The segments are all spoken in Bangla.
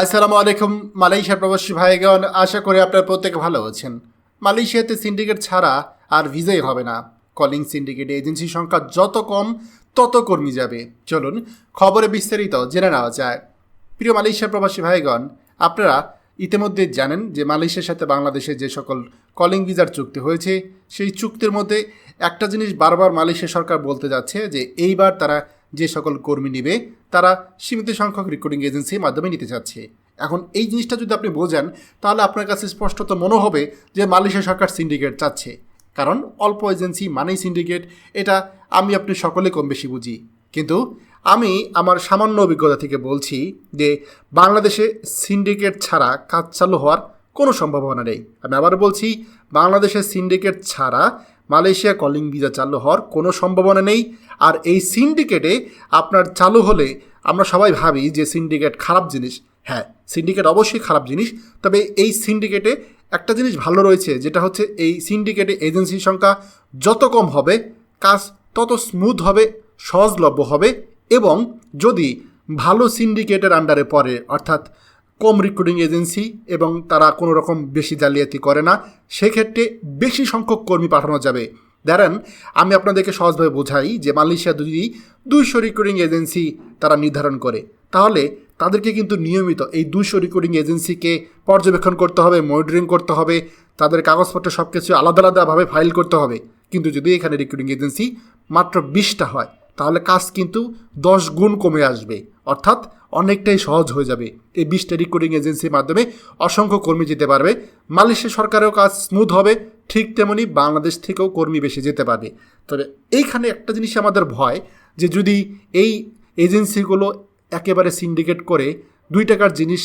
আসসালামু আলাইকুম, মালয়েশিয়া প্রবাসী ভাইগণ, আশা করি আপনারা প্রত্যেকে ভালো আছেন। মালয়েশিয়াতে সিন্ডিকেট ছাড়া আর ভিসাই হবে না। কলিং সিন্ডিকেট এজেন্সির সংখ্যা যত কম, তত কর্মী যাবে। চলুন খবরে বিস্তারিত জেনে নেওয়া যায়। প্রিয় মালয়েশিয়া প্রবাসী ভাইগণ, আপনারা ইতিমধ্যে জানেন যে মালয়েশিয়ার সাথে বাংলাদেশের যে সকল কলিং ভিসার চুক্তি হয়েছে, সেই চুক্তির মধ্যে একটা জিনিস বারবার মালয়েশিয়া সরকার বলতে যাচ্ছে যে এইবার তারা যে সকল কর্মী নিবে, তারা সীমিত সংখ্যক রিক্রুটিং এজেন্সির মাধ্যমে নিতে চাচ্ছে। এখন এই জিনিসটা যদি আপনি বোঝেন, তাহলে আপনার কাছে স্পষ্টত মনে হবে যে মালয়েশিয়া সরকার সিন্ডিকেট চাচ্ছে। কারণ অল্প এজেন্সি মানেই সিন্ডিকেট এটা আমি আপনি সকলে কম বেশি বুঝি। কিন্তু আমি আমার সামান্য অভিজ্ঞতা থেকে বলছি যে বাংলাদেশে সিন্ডিকেট ছাড়া কাজ চালু হওয়ার কোনো সম্ভাবনা নেই। আমি আবার বলছি বাংলাদেশের সিন্ডিকেট ছাড়া মালয়েশিয়া কলিং ভিসা চালু হওয়ার কোনো সম্ভাবনা নেই। আর এই সিন্ডিকেটে আপনার চালু হলে আমরা সবাই ভাবি যে সিন্ডিকেট খারাপ জিনিস। হ্যাঁ সিন্ডিকেট অবশ্যই খারাপ জিনিস। তবে এই সিন্ডিকেটে একটা জিনিস ভালো রয়েছে, যেটা হচ্ছে এই সিন্ডিকেটে এজেন্সির সংখ্যা যত কম হবে, কাজ তত স্মুথ হবে, সহজলভ্য হবে এবং যদি ভালো সিন্ডিকেটের আন্ডারে পড়ে, অর্থাৎ কম রিক্রুটিং এজেন্সি এবং তারা কোনো রকম বেশি জালিয়াতি করে না, সেক্ষেত্রে বেশি সংখ্যক কর্মী পাঠানো যাবে। দাঁড়ান, আমি আপনাদেরকে সহজভাবে বোঝাই যে মালয়েশিয়া যদি দুইশো রিক্রুটিং এজেন্সি তারা নির্ধারণ করে। তাহলে তাদেরকে কিন্তু নিয়মিত এই দুইশো রিক্রুটিং এজেন্সিকে পর্যবেক্ষণ করতে হবে মনিটরিং করতে হবে, তাদের কাগজপত্র সব কিছু আলাদা আলাদাভাবে ফাইল করতে হবে। কিন্তু যদি এখানে রিক্রুটিং এজেন্সি মাত্র বিশটা হয়, তাহলে কাজ কিন্তু দশ গুণ কমে আসবে। অর্থাৎ অনেকটাই সহজ হয়ে যাবে। এই বিশটা রিক্রুটিং এজেন্সির মাধ্যমে অসংখ্য কর্মী যেতে পারবে। মালয়েশিয়া সরকারেও কাজ স্মুথ হবে, ঠিক তেমনি বাংলাদেশ থেকেও কর্মী বেশি যেতে পারবে। তবে এইখানে একটা জিনিস আমাদের ভয়, যে যদি এই এজেন্সিগুলো একেবারে সিন্ডিকেট করে দুই টাকার জিনিস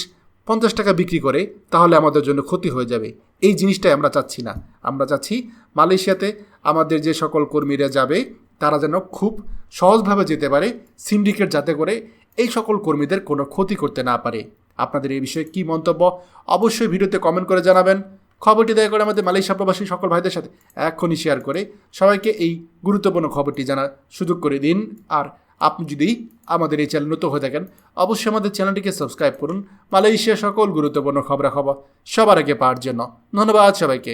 পঞ্চাশ টাকা বিক্রি করে, তাহলে আমাদের জন্য ক্ষতি হয়ে যাবে। এই জিনিসটাই আমরা চাচ্ছি না। আমরা চাচ্ছি মালয়েশিয়াতে আমাদের যে সকল কর্মীরা যাবে, তারা যেন খুব সহজভাবে যেতে পারে সিন্ডিকেট যাতে করে এই সকল কর্মীদের কোনো ক্ষতি করতে না পারে। আপনাদের এই বিষয়ে কী মন্তব্য, অবশ্যই ভিডিওতে কমেন্ট করে জানাবেন। খবরটি দয়া করে আমাদের মালয়েশিয়া প্রবাসী সকল ভাইদের সাথে এক্ষুনি শেয়ার করে। সবাইকে এই গুরুত্বপূর্ণ খবরটি জানার সুযোগ করে দিন। আর আপনি যদি আমাদের এই চ্যানেল নতুন হয়ে থাকেন, অবশ্যই আমাদের চ্যানেলটিকে সাবস্ক্রাইব করুন। মালয়েশিয়া সকল গুরুত্বপূর্ণ খবরাখবর সবার আগে পাওয়ার জন্য। ধন্যবাদ সবাইকে।